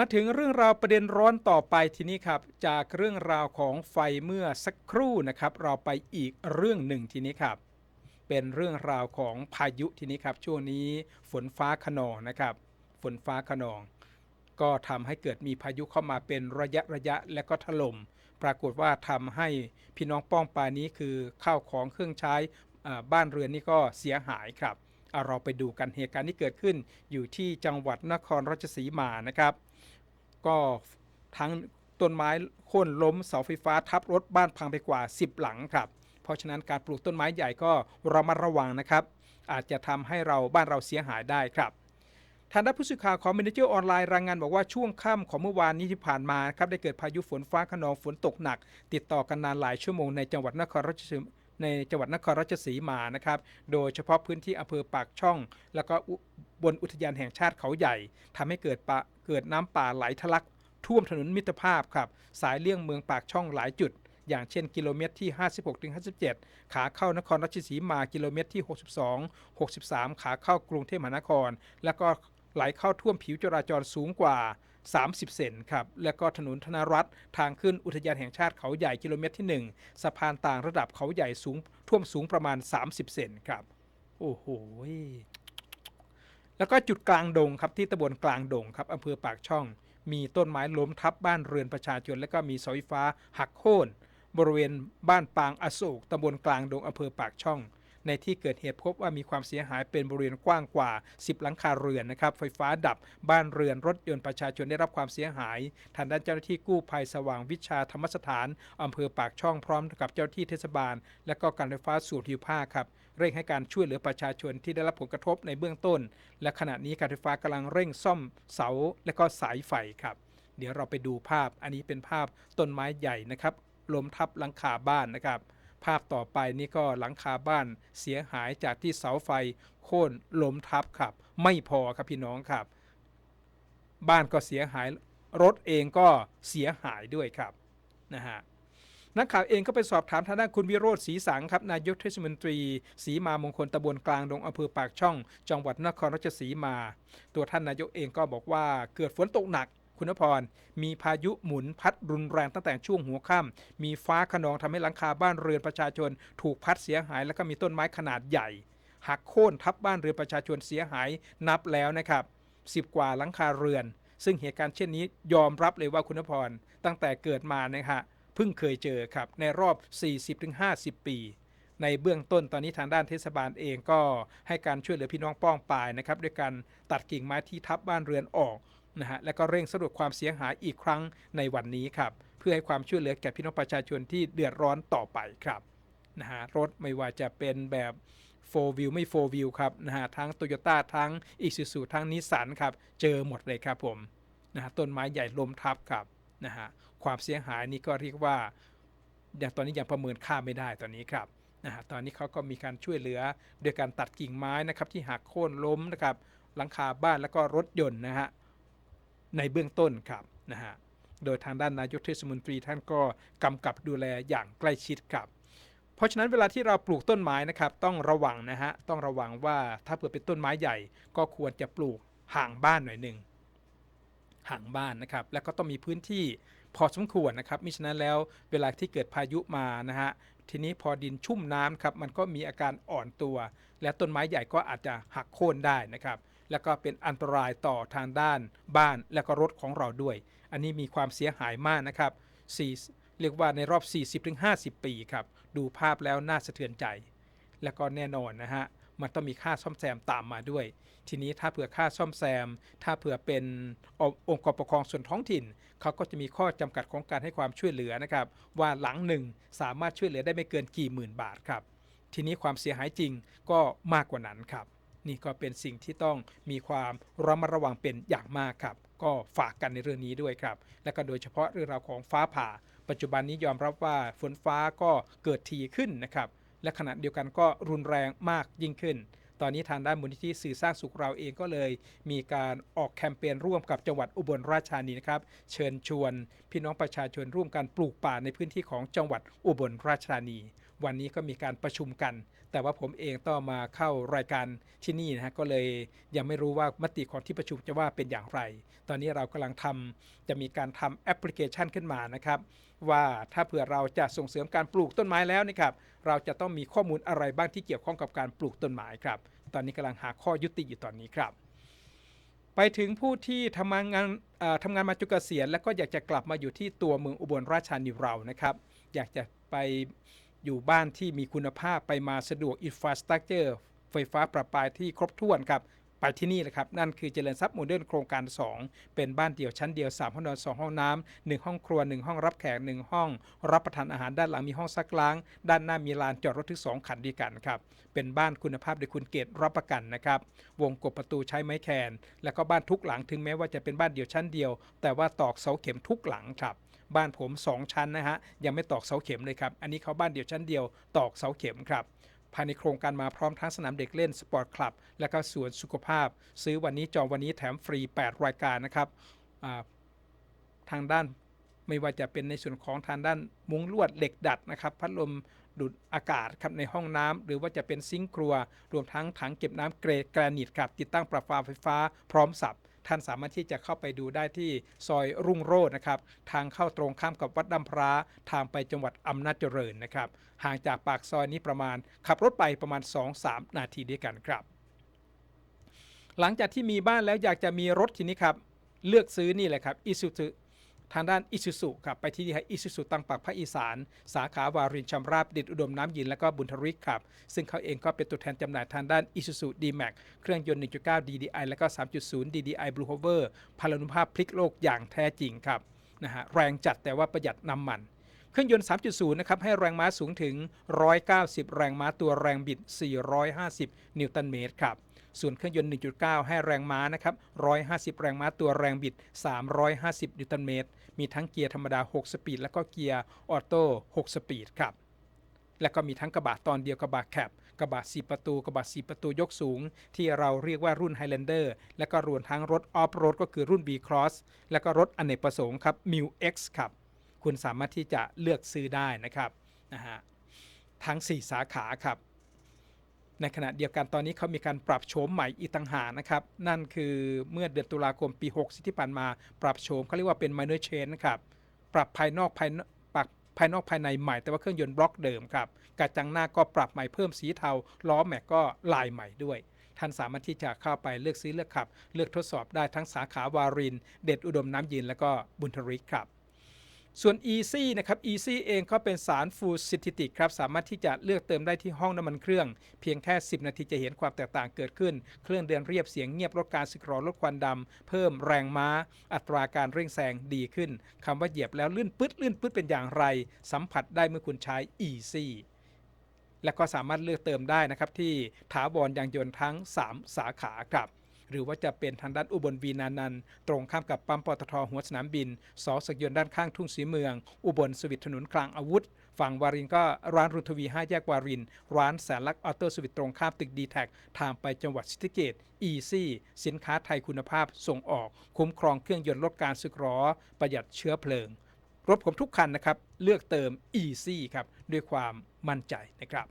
มาถึงเรื่องราวประเด็นร้อนต่อไปทีนี้ครับ จากเรื่องราวของไฟเมื่อสักครู่นะครับ เราไปอีกเรื่องหนึ่งทีนี้ครับ เป็นเรื่องราวของพายุทีนี้ครับ ช่วงนี้ฝนฟ้าขนองนะครับ ฝนฟ้าขนอง ก็ทำให้เกิดมีพายุเข้ามาเป็นระยะระยะและก็ถล่มปรากฏว่าทำให้พี่น้องป้องปานี้คือข้าวของเครื่องใช้บ้านเรือนนี่ก็เสียหายครับเเราไปดูกันเหตุการณ์ที่เกิดขึ้นอยู่ที่จังหวัดนครราชสีมานะครับ ก็ทั้งต้นไม้โค่นล้มเสาไฟฟ้าทับรถบ้านพังไปกว่า 10 หลังครับ เพราะฉะนั้นการปลูกต้นไม้ใหญ่ก็ระมัดระวังนะครับ อาจจะทำให้เราบ้านเราเสียหายได้ครับทางด้านผู้สื่อข่าวของมินิเจอร์ออนไลน์รายงานบอกว่าช่วงค่ำของเมื่อวานนี้ที่ผ่านมาครับได้เกิดพายุฝนฟ้าขนองฝนตกหนัก ติดต่อกันนานหลายชั่วโมงในจังหวัดนครราชสีมา ในจังหวัดนครราชสีมานะครับ โดยเฉพาะพื้นที่อำเภอปากช่อง แล้วก็บนอุทยานแห่งชาติเขาใหญ่ทำให้เกิดปะเกิดน้ำป่าไหลทะลัก ท่วมถนนมิตรภาพครับสายเลี่ยงเมืองปากช่องหลายจุด อย่างเช่นกิโลเมตรที่ 56-57 ขาเข้านครราชสีมากิโลเมตรที่ 62 63 ขาเข้ากรุงเทพมหานคร แล้วก็ไหลเข้าท่วมผิวจราจรสูงกว่า 30 เซนครับ แล้วก็ถนนธนรัฐทางขึ้นอุทยานแห่งชาติเขาใหญ่กิโลเมตรที่ 1 สะพานต่างระดับเขาใหญ่สูงท่วมสูงประมาณ 30 เซนครับ โอ้โหแล้วก็จุดกลางดงครับที่ตำบลกลางดงครับอำเภอปากช่อง มีต้นไม้ล้มทับบ้านเรือนประชาชน และก็มีเสาไฟฟ้าหักโค่นบริเวณบ้านปางอโศกตำบลกลางดงอำเภอปากช่อง ในที่เกิดเหตุพบว่ามีความเสียหายเป็นบริเวณกว้างกว่า 10 หลังคาเรือนนะครับ ไฟฟ้าดับ บ้านเรือน รถยนต์ประชาชนได้รับความเสียหาย ทางด้านเจ้าหน้าที่กู้ภัยสว่างวิชาธรรมสถานอำเภอปากช่องพร้อมกับเจ้าหน้าที่เทศบาล และก็การไฟฟ้าส่วนภูมิภาคครับเร่งให้การช่วยเหลือประชาชนที่ได้รับผลกระทบในเบื้องต้น และขณะนี้การไฟฟ้ากำลังเร่งซ่อมเสาและก็สายไฟครับ เดี๋ยวเราไปดูภาพ อันนี้เป็นภาพต้นไม้ใหญ่นะครับล้มทับหลังคาบ้านนะครับ ภาพต่อไปนี่ก็หลังคาบ้านเสียหายจากที่เสาไฟโค่นล้มทับครับ ไม่พอครับพี่น้องครับ บ้านก็เสียหายรถเองก็เสียหายด้วยครับนะฮะนักข่าวเองก็ไปสอบถามทางด้านคุณวิโรธศรีสังครับนายกเทศมนตรีศรีมามงคลตำบลกลางดงอำเภอปากช่อง จังหวัดนครราชสีมา ตัวท่านนายกเองก็บอกว่าเกิดฝนตกหนัก คุณพร มีพายุหมุนพัดรุนแรงตั้งแต่ช่วงหัวค่ำมีฟ้าขนองทำให้หลังคาบ้านเรือนประชาชน ถูกพัดเสียหาย แล้วก็มีต้นไม้ขนาดใหญ่หักโค่นทับบ้านเรือนประชาชนเสียหายนับแล้วนะครับ10กว่าหลังคาเรือน ซึ่งเหตุการณ์เช่นนี้ยอมรับเลยว่าคุณพรตั้งแต่เกิดมานะฮะเพิ่งเคยเจอครับในรอบ 40-50 ปี ในเบื้องต้นตอนนี้ทางด้านเทศบาลเองก็ให้การช่วยเหลือพี่น้องป้องปายนะครับด้วยการตัดกิ่งไม้ที่ทับบ้านเรือนออก นะฮะและก็เร่งสำรวจความเสียหายอีกครั้งในวันนี้ครับ เพื่อให้ความช่วยเหลือแก่พี่น้องประชาชนที่เดือดร้อนต่อไปครับนะฮะรถไม่ว่าจะเป็นแบบ4 wheel ไม่4 wheel ครับนะฮะทั้ง Toyota ทั้ง Isuzu ทั้งนิสสันครับ เจอหมดเลยครับผมนะฮะต้นไม้ใหญ่ล้มทับครับนะฮะความเสียหายนี่ก็เรียกว่าอย่างตอนนี้ยังประเมินค่าไม่ได้ตอนนี้ครับนะฮะตอนนี้เขาก็มีการช่วยเหลือโดยการตัดกิ่งไม้นะครับที่หักโค่นล้มนะครับหลังคาบ้านแล้วก็รถยนต์นะฮะ ในเบื้องต้นครับนะฮะโดยทางด้านนายกเทศมนตรีท่านก็กำกับดูแลอย่างใกล้ชิดครับ เพราะฉะนั้นเวลาที่เราปลูกต้นไม้นะครับ ต้องระวังนะฮะต้องระวังว่าถ้าเผื่อเป็นต้นไม้ใหญ่ ก็ควรจะปลูกห่างบ้านหน่อยหนึ่งห่างบ้านนะครับ แล้วก็ต้องมีพื้นที่พอสมควรนะครับมิฉะนั้นแล้วเวลาที่เกิดพายุมานะฮะทีนี้พอดินชุ่มน้ำครับมันก็มีอาการอ่อนตัว และต้นไม้ใหญ่ก็อาจจะหักโค่นได้นะครับ แล้วก็เป็นอันตรายต่อทางด้านบ้านและก็รถของเราด้วย อันนี้มีความเสียหายมากนะครับ4เรียกว่าในรอบ 40-50 ปีครับ ดูภาพแล้วน่าสะเทือนใจ แล้วก็แน่นอนนะฮะ มันต้องมีค่าซ่อมแซมตามมาด้วย ทีนี้ถ้าเผื่อค่าซ่อมแซม ถ้าเผื่อเป็นององค์กรปกครองส่วนท้องถิ่น เขาก็จะมีข้อจำกัดของการให้ความช่วยเหลือนะครับ ว่าหลังหนึ่งสามารถช่วยเหลือได้ไม่เกินกี่หมื่นบาทครับ ทีนี้ความเสียหายจริงก็มากกว่านั้นครับ นี่ก็เป็นสิ่งที่ต้องมีความระมัดระวังเป็นอย่างมากครับ ก็ฝากกันในเรื่องนี้ด้วยครับ และก็โดยเฉพาะเรื่องราวของฟ้าผ่า ปัจจุบันนี้ยอมรับว่าฝนฟ้าก็เกิดทีขึ้นนะครับและขณะเดียวกันก็รุนแรงมากยิ่งขึ้น ตอนนี้ทางด้านมูลนิธิสื่อสร้างสุขเราเองก็เลย มีการออกแคมเปญร่วมกับจังหวัดอุบลราชธานีนะครับ เชิญชวน พี่น้องประชาชนร่วมกันปลูกป่าในพื้นที่ของจังหวัดอุบลราชธานี วันนี้ก็มีการประชุมกัน แต่ว่าผมเองต้องมาเข้ารายการที่นี่นะฮะก็เลยยังไม่รู้ว่ามติของที่ประชุมจะว่าเป็นอย่างไร ตอนนี้เรากำลังทำจะมีการทำแอปพลิเคชันขึ้นมานะครับ ว่าถ้าเผื่อเราจะส่งเสริมการปลูกต้นไม้แล้วนะครับเราจะต้องมีข้อมูลอะไรบ้างที่เกี่ยวข้องกับการปลูกต้นไม้ครับ ตอนนี้กำลังหาข้อยุติอยู่ตอนนี้ครับไปถึงผู้ที่ทำงานทำงานมาจุกเกษียณแล้วก็อยากจะกลับมาอยู่ที่ตัวเมืองอุบลราชธานีเรานะครับ อยากจะไป อยู่บ้านที่มีคุณภาพไปมาสะดวกอินฟราสตรักเจอร์ไฟฟ้าประปาที่ครบถ้วนครับไปที่นี่แหละครับ นั่นคือเจริญทรัพย์โมเดิร์นโครงการ 2 เป็นบ้านเดี่ยวชั้นเดียว 3 ห้องนอน 2 ห้องน้ำ1ห้องครัว 1 ห้องรับแขก 1 ห้อง รับประทานอาหารด้านหลังมีห้องซักล้าง ด้านหน้ามีลานจอดรถถึง2คันด้วยกันครับ เป็นบ้านคุณภาพโดยคุณเกตรับประกันนะครับ วงกบประตูใช้ไม้แคน แล้วก็บ้านทุกหลังถึงแม้ว่าจะเป็นบ้านเดี่ยวชั้นเดียว แต่ว่าตอกเสาเข็มทุกหลังครับ บ้านผม2ชั้นนะฮะยังไม่ตอกเสาเข็มเลยครับอันนี้เขาบ้านเดี่ยวชั้นเดียวตอกเสาเข็มครับภายในโครงการมาพร้อมทั้งสนามเด็กเล่นสปอร์ตคลับ และก็สวนสุขภาพ ซื้อวันนี้จองวันนี้แถมฟรี 8 รายการนะครับทางด้านไม่ว่าจะเป็นในส่วนของทางด้านมุ้งลวดเหล็กดัดนะครับ พัดลมดูดอากาศครับในห้องน้ำหรือว่าจะเป็นซิงค์ครัว รวมทั้งถังเก็บน้ำเกรดแกรนิตครับติดตั้งประปาไฟฟ้าพร้อมสับ ท่านสามารถที่จะเข้าไปดูได้ที่ซอยรุ่งโรจน์นะครับ ทางเข้าตรงข้ามกับวัดดำพร้าทางไปจังหวัดอำนาจเจริญนะครับ ห่างจากปากซอยนี้ประมาณ ขับรถไปประมาณ 2-3 นาทีด้วยกันครับ หลังจากที่มีบ้านแล้วอยากจะมีรถทีนี้ครับ เลือกซื้อนี่แหละครับอิสุ ทางด้านอิซูซุครับไปที่นี่ฮะอิซูซุตังปักภาคอีสาน สาขาวารินชำราบดิดอุดมน้ำยินและก็บุญทริกครับ ซึ่งเขาเองก็เป็นตัวแทนจำหน่ายทางด้านอิซูซุ D-Max เครื่องยนต์ 1.9 DDI และก็ 3.0 DDI Blue Hover พลานุภาพพลิกโลกอย่างแท้จริงครับนะฮะแรงจัดแต่ว่าประหยัดน้ำมันเครื่องยนต์ 3.0 นะครับ ให้แรงม้าสูงถึง 190 แรงม้าตัวแรงบิด 450 นิวตันเมตรครับ ส่วนเครื่องยนต์ 1.9 ให้แรงม้านะครับ 150 แรงม้าตัวแรงบิด 350 นิวตันเมตร มีทั้งเกียร์ธรรมดา 6 สปีด แล้วก็เกียร์ออโต้ 6 สปีดครับ และก็มีทั้งกระบะตอนเดียวกระบะแคบกระบะ 4 ประตู กระบะ 4 ประตูยกสูง ที่เราเรียกว่ารุ่น Highlander และก็รวมทั้งรถออฟโรดก็คือรุ่น B Cross และก็รถอเนกประสงค์ครับ m u X ครับ คุณสามารถที่จะเลือกซื้อได้นะครับนะฮะทั้ง 4 สาขาครับ ในขณะเดียวกันตอนนี้เขามีการปรับโฉมใหม่อีกต่างหากนะครับ นั่นคือเมื่อเดือนตุลาคมปี 60 ที่ผ่านมา ปรับโฉมเขาเรียกว่าเป็น minor change นะครับปรับภายนอกภายนอกปรับภายนอกภายในใหม่แต่ว่าเครื่องยนต์บล็อกเดิมครับกระจังหน้าก็ปรับใหม่เพิ่มสีเทาล้อแม็กก็ลายใหม่ด้วยท่านสามารถที่จะเข้าไปเลือกซื้อเลือกขับ เลือกทดสอบได้ทั้งสาขาวาริน เด็ดอุดมน้ำยินและก็บุญทริกครับ ส่วน Easy นะครับ Easy เองก็เป็นสารฟูซิติติกครับ สามารถที่จะเลือกเติมได้ที่ห้องน้ำมันเครื่อง เพียงแค่ 10 นาทีจะเห็นความแตกต่างเกิดขึ้น เครื่องเดินเรียบเสียงเงียบลดการสึกหรอลดควันดำ เพิ่มแรงม้า อัตราการเร่งแซงดีขึ้นคำว่าเหยียบแล้วลื่นปึ๊ดลื่นปึ๊ดเป็นอย่างไร สัมผัสได้เมื่อคุณใช้ Easy และก็สามารถเลือกเติมได้นะครับที่ถาวรยางยนต์ทั้ง 3 สาขาครับ หรือว่าจะเป็นทางด้านอุบลวีนานันท์ตรงข้ามกับปั๊มปตทหัวสนามบินสอสกยนด้านข้างทุ่งสีเมือง อุบลสวิตถนนกลางอาวุธ ฝั่งวารินก็ร้านรุนทวี5แยกวาริน ร้านแสนลักษ์ออโต้สวิตตรงข้ามตึกดีแท็ทางไปจังหวัดศรีสะเกตอีซี่สินค้าไทยคุณภาพส่งออก คุ้มครองเครื่องยนต์ลดการสึกหรอ ประหยัดเชื้อเพลิง รถผมทุกคันนะครับ เลือกเติม Easy ครับด้วยความมั่นใจนะครับ